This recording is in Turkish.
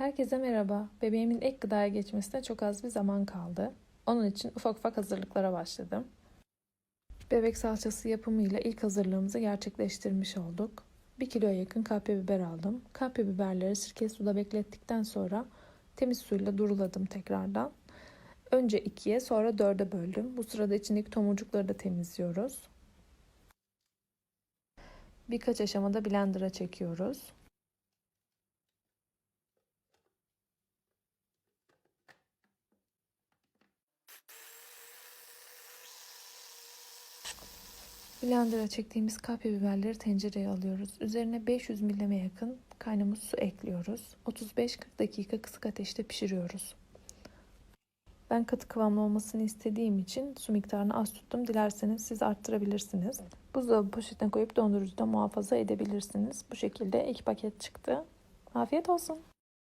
Herkese merhaba. Bebeğimin ek gıdaya geçmesine çok az bir zaman kaldı. Onun için ufak ufak hazırlıklara başladım. Bebek salçası yapımıyla ilk hazırlığımızı gerçekleştirmiş olduk. 1 kiloya yakın kapya biber aldım. Kapya biberleri sirke suda beklettikten sonra temiz suyla duruladım tekrardan. Önce ikiye sonra dörde böldüm. Bu sırada içindeki tomurcukları da temizliyoruz. Birkaç aşamada blender'a çekiyoruz. Blender'a çektiğimiz kapya biberleri tencereye alıyoruz. Üzerine 500 milime yakın kaynamış su ekliyoruz. 35-40 dakika kısık ateşte pişiriyoruz. Ben katı kıvamlı olmasını istediğim için su miktarını az tuttum. Dilerseniz siz arttırabilirsiniz. Buzdolabı poşetine koyup dondurucuda muhafaza edebilirsiniz. Bu şekilde iki paket çıktı. Afiyet olsun.